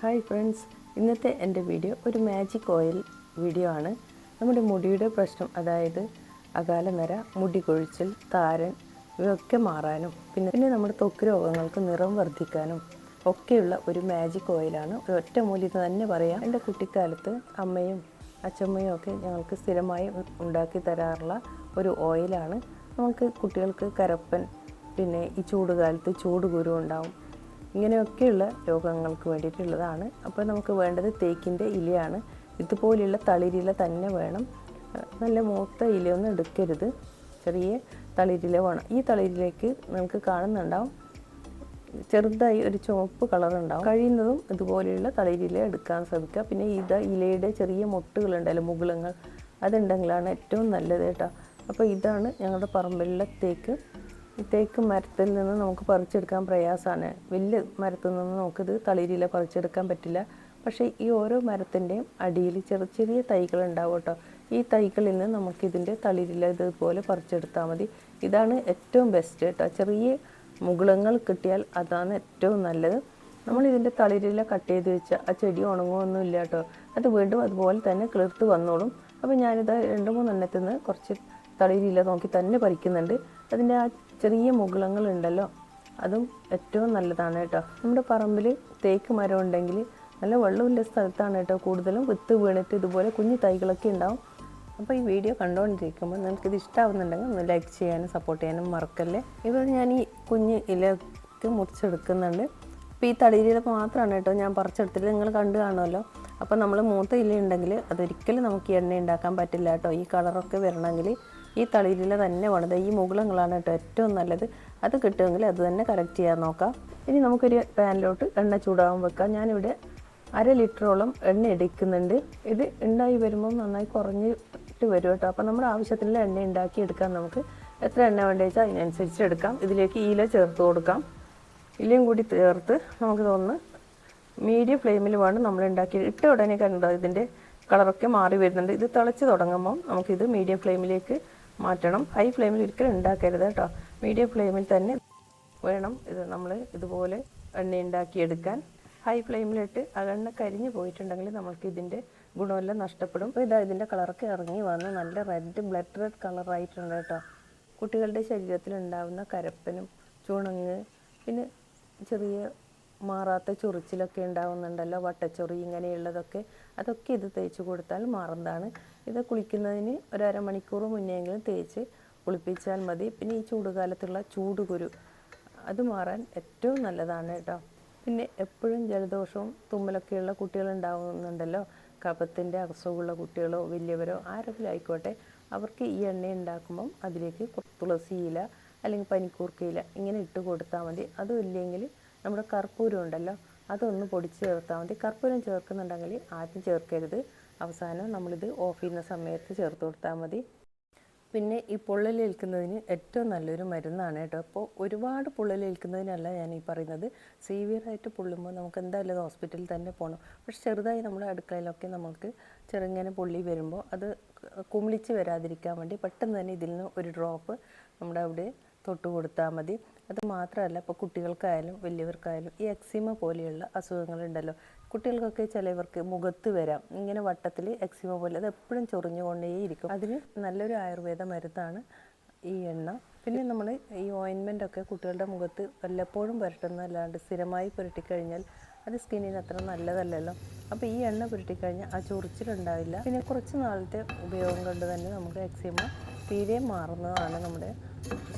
Hi friends. ഇന്നത്തെ എന്റെ video ഒരു മാജിക് ഓയിൽ വീഡിയോ ആണ്. നമ്മുടെ മുടിയുടെ പ്രശ്നം അതായത് അകാല നര മുടി കൊഴിച്ചിൽ താരൻ ഇവയൊക്കെ മാറാനും പിന്നെ പിന്നെ നമ്മുടെ ത്വക്ക് രോഗങ്ങൾക്ക് നിറം വർദ്ധിക്കാനും ഒക്കെയുള്ള ഒരു മാജിക് ഓയിലാണ് ഒരു മൂല്യം തന്നെ പറയാം. എന്റെ കുട്ടിക്കാലത്ത് അമ്മയും അച്ചമ്മയും ഒക്കെ ഞങ്ങൾക്ക് സ്ഥിരമായി ഉണ്ടാക്കി തരാറുള്ള ഒരു ഓയിലാണ് നമുക്ക് കുട്ടികൾക്ക് കരപ്പൻ പിന്നെ ഈ ചൂടുകാലത്ത് ചൂട് കുരു ഉണ്ടാവും. ഇങ്ങനെയൊക്കെയുള്ള രോഗങ്ങൾക്ക് വേണ്ടിയിട്ടുള്ളതാണ്. അപ്പോൾ നമുക്ക് വേണ്ടത് തേക്കിന്റെ ഇലയാണ്. ഇതുപോലെയുള്ള തളിരില തന്നെ വേണം. നല്ല മൂത്ത ഇലയൊന്നും എടുക്കരുത്. ചെറിയ തളിരില വേണം. ഈ തളിരിലേക്ക് നമുക്ക് കാണുന്നുണ്ടാവും. ചെറുതായി ഒരു ചുവപ്പ് കളറുണ്ടാവും. കഴിയുന്നതും ഇതുപോലെയുള്ള തളിരില എടുക്കാൻ ശ്രമിക്കുക. പിന്നെ ഇത് ഇലയുടെ ചെറിയ മൊട്ടുകളുണ്ടല്ലോ മുകുളങ്ങൾ. അതുണ്ടെങ്കിലാണ് ഏറ്റവും നല്ലത് കേട്ടോ. അപ്പോൾ ഇതാണ് ഞങ്ങളുടെ പറമ്പിലുള്ള തേക്ക്. തേക്ക് മരത്തിൽ നിന്ന് നമുക്ക് പറിച്ചെടുക്കാൻ പ്രയാസമാണ്. വലിയ മരത്തിൽ നിന്ന് നമുക്കിത് തളിരില പറിച്ചെടുക്കാൻ പറ്റില്ല. പക്ഷേ ഈ ഓരോ മരത്തിന്റെയും അടിയിൽ ചെറിയ ചെറിയ തൈകൾ ഉണ്ടാവും കേട്ടോ. ഈ തൈകളിൽ നിന്ന് നമുക്കിതിന്റെ തളിരില ഇതുപോലെ പറിച്ചെടുത്താൽ മതി. ഇതാണ് ഏറ്റവും ബെസ്റ്റ് കേട്ടോ. ചെറിയ മുകുളങ്ങൾ കിട്ടിയാൽ അതാണ് ഏറ്റവും നല്ലത്. നമ്മൾ ഇതിന്റെ തളിരില കട്ട് ചെയ്ത് വെച്ച ആ ചെടി ഉണങ്ങുമൊന്നും ഇല്ല കേട്ടോ. അത് വീണ്ടും അതുപോലെ തന്നെ കിളിർത്ത് വന്നോളും. അപ്പോൾ ഞാനിത് രണ്ട് മൂന്നെണ്ണത്തിൽ നിന്ന് കുറച്ച് തളിരില നോക്കി തന്നെ പറിക്കുന്നുണ്ട്. അതിന്റെ ആ ചെറിയ മുകുളങ്ങൾ ഉണ്ടല്ലോ അതും ഏറ്റവും നല്ലതാണ് കേട്ടോ. നമ്മുടെ പറമ്പിൽ തേക്ക് മരം ഉണ്ടെങ്കിൽ നല്ല വെള്ളമില്ല സ്ഥലത്താണ് കേട്ടോ. കൂടുതലും വിത്ത് വീണിട്ട് ഇതുപോലെ കുഞ്ഞു തൈകളൊക്കെ ഉണ്ടാവും. അപ്പോൾ ഈ വീഡിയോ കണ്ടുകൊണ്ടിരിക്കുമ്പോൾ നിങ്ങൾക്കിത് ഇഷ്ടമാവുന്നുണ്ടെങ്കിൽ ഒന്ന് ലൈക്ക് ചെയ്യാനും സപ്പോർട്ട് ചെയ്യാനും മറക്കല്ലേ? ഇപ്പോൾ ഞാൻ ഈ കുഞ്ഞ് ഇലക്ക് മുറിച്ചെടുക്കുന്നുണ്ട്. അപ്പോൾ ഈ തളിരില മാത്രമാണ് കേട്ടോ ഞാൻ പറിച്ചെടുത്തിട്ട് നിങ്ങൾ കണ്ടു കാണുമല്ലോ. അപ്പോൾ നമ്മൾ മൂത്ത ഇല ഉണ്ടെങ്കിൽ അതൊരിക്കലും നമുക്ക് എണ്ണ ഉണ്ടാക്കാൻ പറ്റില്ല കേട്ടോ. ഈ കളറൊക്കെ വരണമെങ്കിൽ ഈ തളിരില തന്നെ വേണത്. ഈ മുകുളങ്ങളാണ് കേട്ടോ ഏറ്റവും നല്ലത്. അത് കിട്ടുമെങ്കിൽ അത് തന്നെ കറക്റ്റ് ചെയ്യാൻ നോക്കാം. ഇനി നമുക്കൊരു പാനിലോട്ട് എണ്ണ ചൂടാകാൻ വെക്കാം. ഞാനിവിടെ അര ലിറ്ററോളം എണ്ണ എടുക്കുന്നുണ്ട്. ഇത് ഉണ്ടായി വരുമ്പോൾ നന്നായി കുറഞ്ഞിട്ട് വരും കേട്ടോ. അപ്പോൾ നമ്മുടെ ആവശ്യത്തിനുള്ള എണ്ണ ഉണ്ടാക്കി എടുക്കാം നമുക്ക്. എത്ര എണ്ണ വേണ്ടി വെച്ചാൽ അതിനനുസരിച്ച് എടുക്കാം. ഇതിലേക്ക് ഇല ചേർത്ത് കൊടുക്കാം. ഇലയും കൂടി ചേർത്ത് നമുക്ക് തോന്നുന്നു മീഡിയം ഫ്ലെയിമിൽ വേണം നമ്മൾ ഉണ്ടാക്കി. ഇട്ട ഉടനെ കണ്ടോ ഇതിന്റെ കളറൊക്കെ മാറി വരുന്നുണ്ട്. ഇത് തിളച്ച് തുടങ്ങുമ്പോൾ നമുക്കിത് മീഡിയം ഫ്ലെയിമിലേക്ക് മാറ്റണം. ഹൈ ഫ്ലെയിമിൽ ഒരിക്കലും ഉണ്ടാക്കരുത് കേട്ടോ. മീഡിയം ഫ്ലെയിമിൽ തന്നെ വേണം ഇത് നമ്മൾ ഇതുപോലെ എണ്ണ ഉണ്ടാക്കിയെടുക്കാൻ ഹൈ ഫ്ലെയിമിലിട്ട് ആ എണ്ണ കരിഞ്ഞു പോയിട്ടുണ്ടെങ്കിൽ നമുക്ക് ഇതിന്റെ ഗുണമെല്ലാം നഷ്ടപ്പെടും. അപ്പോൾ ഇതാ ഇതിന്റെ കളറൊക്കെ ഇറങ്ങി വന്ന് നല്ല റെഡ് ബ്ലഡ് റെഡ് കളറായിട്ടുണ്ട് കേട്ടോ. കുട്ടികളുടെ ശരീരത്തിൽ ഉണ്ടാകുന്ന കരപ്പനും ചുണങ്ങ് പിന്നെ ചെറിയ മാറാത്ത ചൊറിച്ചിലൊക്കെ ഉണ്ടാകുന്നുണ്ടല്ലോ വട്ടച്ചൊറി ഇങ്ങനെയുള്ളതൊക്കെ. അതൊക്കെ ഇത് തേച്ച് കൊടുത്താൽ മാറുന്നതാണ്. ഇത് കുളിക്കുന്നതിന് ഒരമണിക്കൂർ മുന്നെയെങ്കിലും തേച്ച് കുളിപ്പിച്ചാൽ മതി. പിന്നെ ഈ ചൂടുകാലത്തുള്ള ചൂടുകുരു അത് മാറാൻ ഏറ്റവും നല്ലതാണ് കേട്ടോ. പിന്നെ എപ്പോഴും ജലദോഷവും തുമ്മലൊക്കെയുള്ള കുട്ടികൾ ഉണ്ടാകുന്നുണ്ടല്ലോ കഫത്തിന്റെ അസുഖമുള്ള കുട്ടികളോ വലിയവരോ ആരെങ്കിലും ആയിക്കോട്ടെ അവർക്ക് ഈ എണ്ണ ഉണ്ടാക്കുമ്പം അതിലേക്ക് തുളസി ഇല അല്ലെങ്കിൽ പനിക്കൂർക്കയില ഇങ്ങനെ ഇട്ട് കൊടുത്താൽ മതി. അതും ഇല്ലെങ്കിൽ നമ്മുടെ കർപ്പൂരം ഉണ്ടല്ലോ അതൊന്ന് പൊടിച്ച് ചേർത്താൽ മതി. കർപ്പൂരം ചേർക്കുന്നുണ്ടെങ്കിൽ ആദ്യം ചേർക്കരുത്. അവസാനം നമ്മളിത് ഓഫ് ചെയ്യുന്ന സമയത്ത് ചേർത്ത് കൊടുത്താൽ മതി. പിന്നെ ഈ പൊള്ളലേൽക്കുന്നതിന് ഏറ്റവും നല്ലൊരു മരുന്നാണ് കേട്ടോ. അപ്പോൾ ഒരുപാട് പൊള്ളലേൽക്കുന്നതിനല്ല ഞാൻ ഈ പറയുന്നത്. സീവിയറായിട്ട് പൊള്ളുമ്പോൾ നമുക്ക് എന്തായാലും ഹോസ്പിറ്റലിൽ തന്നെ പോകണം പക്ഷെ ചെറുതായി നമ്മുടെ അടുക്കളയിലൊക്കെ നമുക്ക് ചെറുങ്ങനെ പൊള്ളി വരുമ്പോൾ അത് കുമിളിച്ച് വരാതിരിക്കാൻ വേണ്ടി പെട്ടെന്ന് തന്നെ ഇതിൽ നിന്ന് ഒരു ഡ്രോപ്പ് നമ്മുടെ അവിടെ തൊട്ട് കൊടുത്താൽ മതി. അത് മാത്രമല്ല ഇപ്പോൾ കുട്ടികൾക്കായാലും വലിയവർക്കായാലും ഈ എക്സിമ പോലെയുള്ള അസുഖങ്ങളുണ്ടല്ലോ. കുട്ടികൾക്കൊക്കെ ചിലവർക്ക് മുഖത്ത് വരാം. ഇങ്ങനെ വട്ടത്തിൽ എക്സിമ പോലെ അത് എപ്പോഴും ചൊറിഞ്ഞുകൊണ്ടേയിരിക്കും അതിന് നല്ലൊരു ആയുർവേദ മരുന്നാണ് ഈ എണ്ണ. പിന്നെ നമ്മൾ ഈ ഓയിൻമെന്റ് ഒക്കെ കുട്ടികളുടെ മുഖത്ത് വല്ലപ്പോഴും പുരട്ടുന്നതല്ലാണ്ട് സ്ഥിരമായി പുരട്ടിക്കഴിഞ്ഞാൽ അത് സ്കിന്നിന് അത്ര നല്ലതല്ലല്ലോ. അപ്പോൾ ഈ എണ്ണ പുരട്ടിക്കഴിഞ്ഞാൽ ആ ചൊറിച്ചിലുണ്ടാവില്ല. പിന്നെ കുറച്ച് നാളത്തെ ഉപയോഗം കൊണ്ട് തന്നെ നമുക്ക് എക്സിമ തീരെ മാറുന്നതാണ് നമ്മുടെ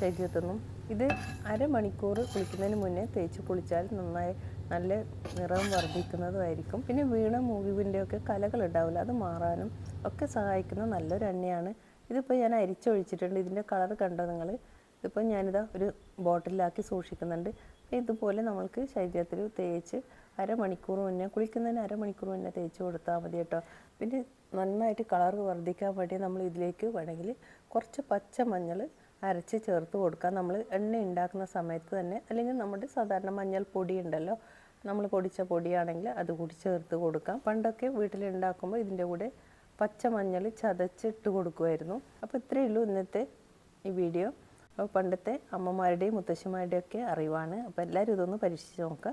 ശരീരത്തു നിന്നും ഇത് അരമണിക്കൂർ കുളിക്കുന്നതിന് മുന്നേ തേച്ച് കുളിച്ചാൽ നന്നായി നല്ല നിറം വർദ്ധിക്കുന്നതുമായിരിക്കും പിന്നെ വീണ മൂവിന്റെ ഒക്കെ കലകൾ ഉണ്ടാവില്ല അത് മാറാനും ഒക്കെ സഹായിക്കുന്ന നല്ലൊരു എണ്ണയാണ്. ഇതിപ്പോൾ ഞാൻ അരിച്ചൊഴിച്ചിട്ടുണ്ട്. ഇതിന്റെ കളർ കണ്ടോ നിങ്ങൾ ഇതിപ്പോൾ ഞാനിതാ ഒരു ബോട്ടിലാക്കി സൂക്ഷിക്കുന്നുണ്ട്. ഇതുപോലെ നമ്മൾക്ക് ശരീരത്തിൽ തേച്ച് അരമണിക്കൂർ മുന്നേ കുളിക്കുന്നതിന് അരമണിക്കൂർ മുന്നേ തേച്ച് കൊടുത്താൽ മതി കേട്ടോ. പിന്നെ നന്നായിട്ട് കളർ വർദ്ധിക്കാൻ വേണ്ടി നമ്മൾ ഇതിലേക്ക് വേണമെങ്കിൽ കുറച്ച് പച്ച മഞ്ഞൾ അരച്ച് ചേർത്ത് കൊടുക്കാം. നമ്മൾ എണ്ണ ഉണ്ടാക്കുന്ന സമയത്ത് തന്നെ അല്ലെങ്കിൽ നമ്മുടെ സാധാരണ മഞ്ഞൾ പൊടി ഉണ്ടല്ലോ നമ്മൾ പൊടിച്ച പൊടിയാണെങ്കിൽ അത് കൂടി ചേർത്ത് കൊടുക്കാം. പണ്ടൊക്കെ വീട്ടിലുണ്ടാക്കുമ്പോൾ ഇതിന്റെ കൂടെ പച്ച മഞ്ഞൾ ചതച്ചിട്ട് കൊടുക്കുമായിരുന്നു. അപ്പോൾ ഇത്രയേ ഉള്ളൂ ഇന്നത്തെ ഈ വീഡിയോ. അപ്പോൾ പണ്ടത്തെ അമ്മമാരുടെയും മുത്തശ്ശിമാരുടെയും ഒക്കെ അറിവാണ്. അപ്പോൾ എല്ലാവരും ഇതൊന്ന് പരീക്ഷിച്ച് നോക്കുക.